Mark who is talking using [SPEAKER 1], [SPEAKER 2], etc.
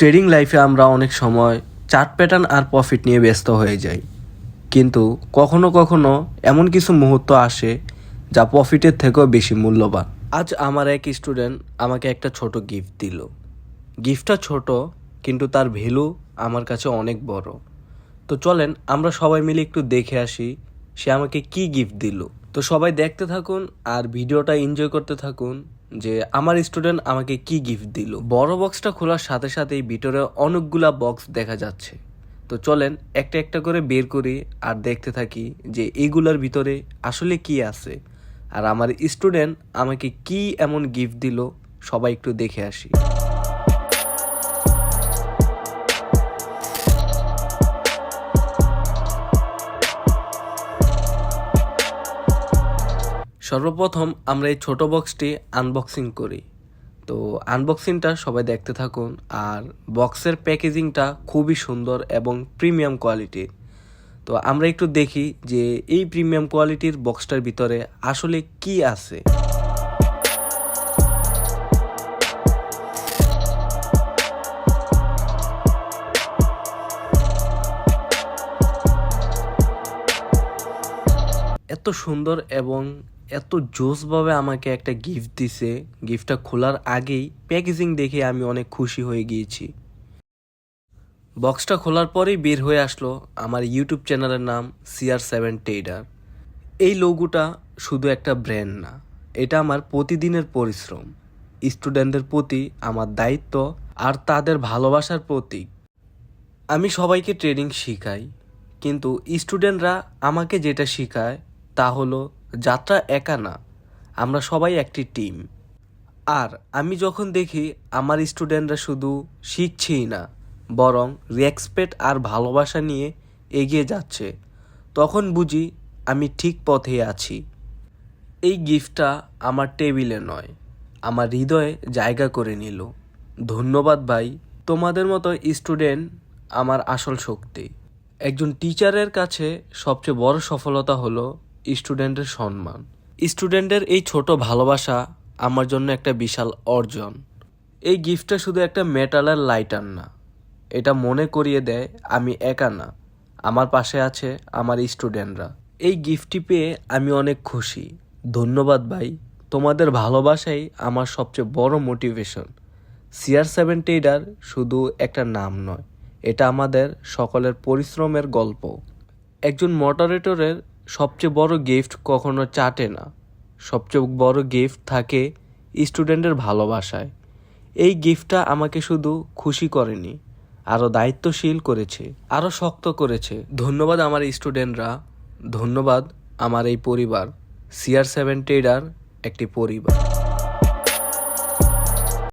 [SPEAKER 1] Trading লাইফে আমরা অনেক সময় চার্ট প্যাটার্ন আর প্রফিট নিয়ে ব্যস্ত হয়ে যাই। কিন্তু কখনো কখনো এমন কিছু মুহূর্ত আসে যা প্রফিটের থেকেও বেশি মূল্যবান। আজ আমার এক স্টুডেন্ট আমাকে একটা ছোট গিফট দিল। গিফটটা ছোট, কিন্তু তার ভ্যালু আমার কাছে অনেক বড়। তো চলেন, আমরা সবাই মিলে একটু দেখে আসি সে আমাকে কি গিফট দিল। তো সবাই দেখতে থাকুন আর ভিডিওটা এনজয় করতে থাকুন। যে আমার স্টুডেন্ট আমাকে কি গিফট দিল। বড় বক্সটা খোলার সাথে সাথেই ভিতরে অনেকগুলা বক্স দেখা যাচ্ছে। তো চলেন একটা একটা করে বের করি আর দেখতে থাকি যে এইগুলার ভিতরে আসলে কি আছে। আর আমার স্টুডেন্ট আমাকে কি এমন গিফট দিল সবাই একটু দেখে আসি। সর্বপ্রথম আমরা এই ছোট বক্সটি আনবক্সিং করি। তো আনবক্সিংটা সবাই দেখতে থাকুন, আর বক্সের প্যাকেজিংটা খুবই সুন্দর এবং প্রিমিয়াম কোয়ালিটির তো আমরা একটু দেখি যে এই প্রিমিয়াম কোয়ালিটির বক্সটার ভিতরে আসলে কি আছে। এত সুন্দর এবং এত জোসভাবে আমাকে একটা গিফট দিছে। গিফটটা খোলার আগেই প্যাকেজিং দেখে আমি অনেক খুশি হয়ে গিয়েছি। বক্সটা খোলার পরেই বের হয়ে আসলো আমার ইউটিউব চ্যানেলের নাম সিআর সেভেন টেডার এই লোগোটা শুধু একটা ব্র্যান্ড না, এটা আমার প্রতিদিনের পরিশ্রম স্টুডেন্টদের প্রতি আমার দায়িত্ব আর তাদের ভালোবাসার প্রতীক আমি সবাইকে ট্রেডিং শেখাই, কিন্তু স্টুডেন্টরা আমাকে যেটা শেখায় তা হলো যাত্রা একা না, আমরা সবাই একটি টিম। আর আমি যখন দেখি আমার স্টুডেন্টরা শুধু শিখছেই না, বরং রেসপেক্ট আর ভালোবাসা নিয়ে এগিয়ে যাচ্ছে, তখন বুঝি আমি ঠিক পথে আছি। এই গিফটটা আমার টেবিলে নয়, আমার হৃদয়ে জায়গা করে নিল। ধন্যবাদ ভাই, তোমাদের মতো স্টুডেন্ট আমার আসল শক্তি। একজন টিচারের কাছে সবচেয়ে বড় সফলতা হলো স্টুডেন্টের সম্মান। স্টুডেন্টের এই ছোট ভালোবাসা আমার জন্য একটা বিশাল অর্জন। এই গিফটটা শুধু একটা মেটালের লাইটার না, এটা মনে করিয়ে দেয় আমি একা না, আমার পাশে আছে আমার স্টুডেন্টরা। এই গিফটটি পেয়ে আমি অনেক খুশি। ধন্যবাদ ভাই, তোমাদের ভালোবাসাই আমার সবচেয়ে বড় মোটিভেশন। সিআর সেভেন টেডার শুধু একটা নাম নয়, এটা আমাদের সকলের পরিশ্রমের গল্প। একজন মডারেটরের সবচেয়ে বড় গিফট কখনো চাটে না। সবচেয়ে বড় গিফট থাকে স্টুডেন্টের ভালোবাসায়। এই গিফটটা আমাকে শুধু খুশি করেনি আরও দায়িত্বশীল করেছে আরও শক্ত করেছে। ধন্যবাদ আমার স্টুডেন্টরা ধন্যবাদ আমার এই পরিবার সিআর সেভেন টেডার একটি পরিবার।